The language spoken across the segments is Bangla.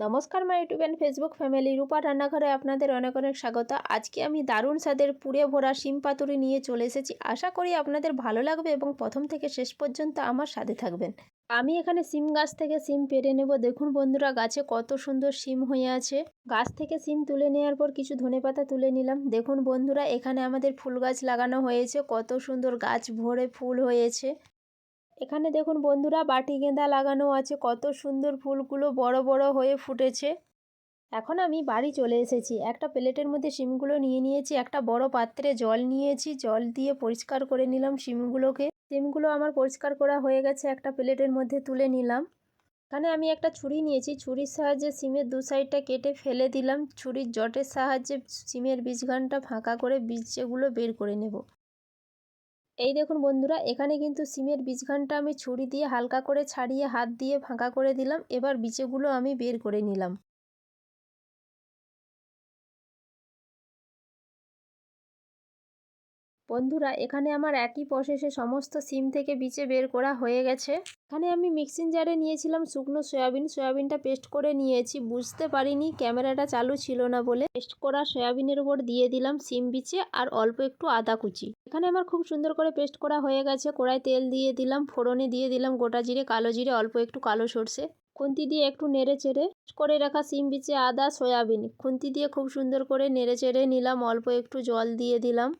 নমস্কার মা YouTube and Facebook family Rupa রান্নাঘরে আপনাদের অনেক অনেক স্বাগত। আজকে আমি দারুণ স্বাদের পুড়ে ভরা শিম পাতুরি নিয়ে চলে এসেছি। আশা করি আপনাদের ভালো লাগবে এবং প্রথম থেকে শেষ পর্যন্ত আমার সাথে থাকবেন। আমি এখানে সিম গাছ থেকে সিম পেরে নেব। দেখুন বন্ধুরা, গাছে কত সুন্দর সিম হয়ে আছে। গাছ থেকে সিম তুলে নেওয়ার পর কিছু ধনেপাতা তুলে নিলাম। দেখুন বন্ধুরা, এখানে আমাদের ফুল গাছ লাগানো হয়েছে। কত সুন্দর গাছ ভরে ফুল হয়েছে। এখানে দেখুন বন্ধুরা বাটি গেঁদা লাগানো আছে, কত সুন্দর ফুলগুলো বড় বড় হয়ে ফুটেছে। এখন আমি বাড়ি চলে এসেছি। একটা প্লেটের মধ্যে শিমগুলো নিয়ে নিয়েছি, একটা বড় পাত্রে জল নিয়েছি, জল দিয়ে পরিষ্কার করে নিলাম শিমগুলোকে। শিমগুলো আমার পরিষ্কার করা হয়ে গেছে, একটা প্লেটের মধ্যে তুলে নিলাম। এখানে আমি একটা ছুরি নিয়েছি, ছুরির সাহায্যে সিমের দু সাইডটা কেটে ফেলে দিলাম। ছুরির জটের সাহায্যে সিমের বীজগানটা ফাঁকা করে বীজগুলো বের করে নেব। এই দেখুন বন্ধুরা, এখানে কিন্তু সিমের বীজখানটা আমি ছুরি দিয়ে হালকা করে ছাড়িয়ে, হাত দিয়ে ফাঁকা করে দিলাম। এবার বীজগুলো আমি বের করে নিলাম। বন্ধুরা, এখানে আমার একই প্রসেসে সমস্ত সিম থেকে বিচে বের করা হয়ে গেছে। এখানে আমি মিক্সিং জারে নিয়েছিলাম শুকনো সয়াবিন। সয়াবিনটা পেস্ট করে নিয়েছি। বুঝতে পারিনি ক্যামেরাটা চালু ছিল না বলে। পেস্ট করা সয়াবিনের উপর দিয়ে দিলাম সিম বিচে আর অল্প একটু আদা কুচি। এখানে আমার খুব সুন্দর করে পেস্ট করা হয়ে গেছে। কড়াই তেল দিয়ে দিলাম, ফোড়নে দিয়ে দিলাম গোটা জিরে, কালো জিরে, অল্প একটু কালো সর্ষে। খুন্তি দিয়ে একটু নেড়ে চেড়ে করে রাখা সিম বিচে আদা, সয়াবিন। খুন্তি দিয়ে খুব সুন্দর করে নেড়ে চেড়ে নিলাম, অল্প একটু জল দিয়ে দিলাম।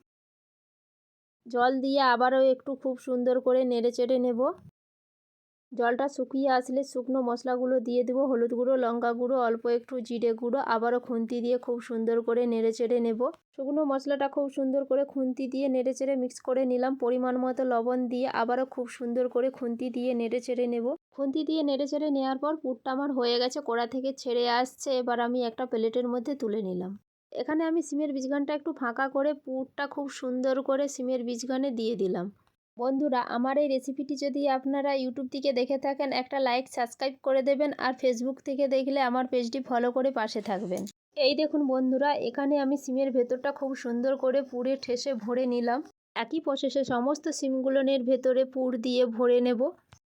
জল দিয়ে আবারও একটু খুব সুন্দর করে নেড়ে চেড়ে নেব। জলটা শুকিয়ে আসলে শুকনো মশলাগুলো দিয়ে দেবো, হলুদ গুঁড়ো, লঙ্কা গুঁড়ো, অল্প একটু জিরে গুঁড়ো, আবারও খুন্তি দিয়ে খুব সুন্দর করে নেড়ে চেড়ে নেব। শুকনো মশলাটা খুব সুন্দর করে খুন্তি দিয়ে নেড়ে চেড়ে মিক্স করে নিলাম। পরিমাণ মতো লবণ দিয়ে আবারও খুব সুন্দর করে খুন্তি দিয়ে নেড়ে চেড়ে নেব। খুন্তি দিয়ে নেড়ে চেড়ে নেওয়ার পর পুরটা আমার হয়ে গেছে, কোড়া থেকে ছেড়ে আসছে। এবার আমি একটা প্লেটের মধ্যে তুলে নিলাম। এখানে আমি সিমের বীজগানটা একটু ফাঁকা করে পুরটা খুব সুন্দর করে সিমের বীজগানে দিয়ে দিলাম। বন্ধুরা, আমার এই রেসিপিটি যদি আপনারা ইউটিউব থেকে দেখে থাকেন, একটা লাইক, সাবস্ক্রাইব করে দেবেন আর ফেসবুক থেকে দেখলে আমার পেজটি ফলো করে পাশে থাকবেন। এই দেখুন বন্ধুরা, এখানে আমি সিমের ভেতরটা খুব সুন্দর করে পুরে ঠেসে ভরে নিলাম। একই প্রসেসে সমস্ত সিমগুলোনের ভেতরে পুর দিয়ে ভরে নেব।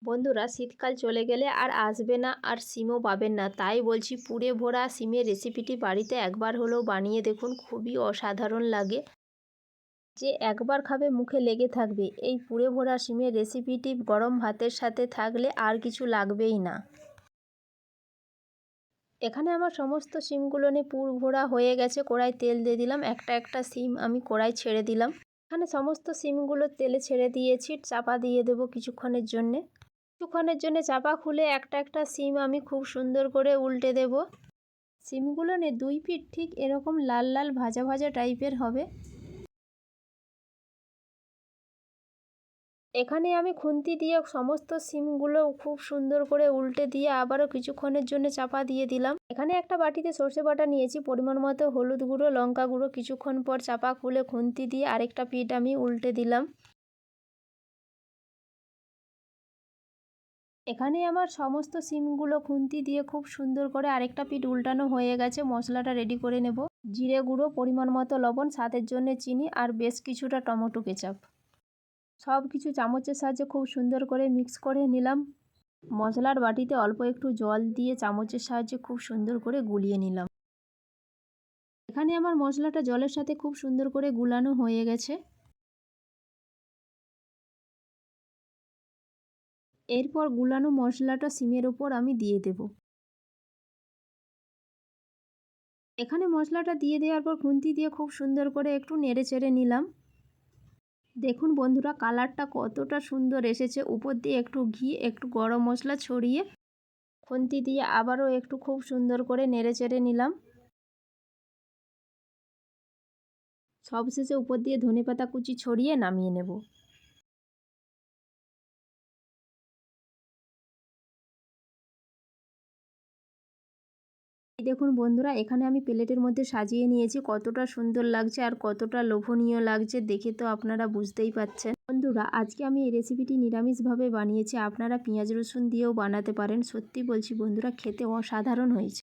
বন্ধুরা, শীতকাল চলে গেলে আর আসবে না আর সিমও পাবেন না। তাই বলছি, পুড়ে ভরা সিমের রেসিপিটি বাড়িতে একবার হলেও বানিয়ে দেখুন, খুবই অসাধারণ লাগে। যে একবার খাবে মুখে লেগে থাকবে। এই পুড়ে ভরা সিমের রেসিপিটি গরম ভাতের সাথে থাকলে আর কিছু লাগবেই না। এখানে আমার সমস্ত সিমগুলো নিয়ে পুর ভরা হয়ে গেছে। কড়াই তেল দিয়ে দিলাম, একটা একটা সিম আমি কড়াই ছেড়ে দিলাম। এখানে সমস্ত সিমগুলো তেলে ছেড়ে দিয়েছি, চাপা দিয়ে দেবো কিছুক্ষণের জন্যে। কিছুক্ষণের জন্য চাপা খুলে একটা একটা সিম আমি খুব সুন্দর করে উল্টে দেব। সিমগুলো নে, দুই পিঠ ঠিক এরকম লাল লাল ভাজা ভাজা টাইপের হবে। এখানে আমি খুন্তি দিয়ে সমস্ত সিমগুলো খুব সুন্দর করে উল্টে দিয়ে আবারও কিছুক্ষণের জন্য চাপা দিয়ে দিলাম। এখানে একটা বাটিতে সর্ষে বাটা নিয়েছি, পরিমাণ মতো হলুদ গুঁড়ো, লঙ্কা গুঁড়ো, কিছুক্ষণ পর চাপা খুলে খুন্তি দিয়ে আরেকটা পিঠ আমি উল্টে দিলাম। এখানে আমার সমস্ত সিমগুলো খুন্তি দিয়ে খুব সুন্দর করে আরেকটা পিঠ উল্টানো হয়ে গেছে। মশলাটা রেডি করে নেব। জিরে গুঁড়ো, পরিমাণ মতো লবণ, স্বাদের জন্য চিনি আর বেশ কিছুটা টমেটো কেচাপ। সব কিছু চামচের সাহায্যে খুব সুন্দর করে মিক্স করে নিলাম। মশলার বাটিতে অল্প একটু জল দিয়ে চামচের সাহায্যে খুব সুন্দর করে গুলিয়ে নিলাম। এখানে আমার মশলাটা জলের সাথে খুব সুন্দর করে গুলানো হয়ে গেছে। এরপর গুলানো মশলাটা সিমের ওপর আমি দিয়ে দেব। এখানে মশলাটা দিয়ে দেওয়ার পর খুন্তি দিয়ে খুব সুন্দর করে একটু নেড়ে চেড়ে নিলাম। দেখুন বন্ধুরা, কালারটা কতটা সুন্দর এসেছে। উপর দিয়ে একটু ঘি, একটু গরম মশলা ছড়িয়ে খুন্তি দিয়ে আবারও একটু খুব সুন্দর করে নেড়ে চেড়ে নিলাম। সবশেষে উপর দিয়ে ধনে পাতা কুচি ছড়িয়ে নামিয়ে নেব। দেখুন বন্ধুরা, এখানে আমি প্লেটের মধ্যে সাজিয়ে নিয়েছি। কতটা সুন্দর লাগছে আর কতটা লোভনীয় লাগছে দেখে তো আপনারা বুঝতেই পাচ্ছেন। বন্ধুরা, আজকে আমি এই রেসিপিটি নিরামিষভাবে বানিয়েছি। আপনারা পেঁয়াজ রসুন দিয়েও বানাতে পারেন। সত্যি বলছি বন্ধুরা, খেতে অসাধারণ হয়েছে।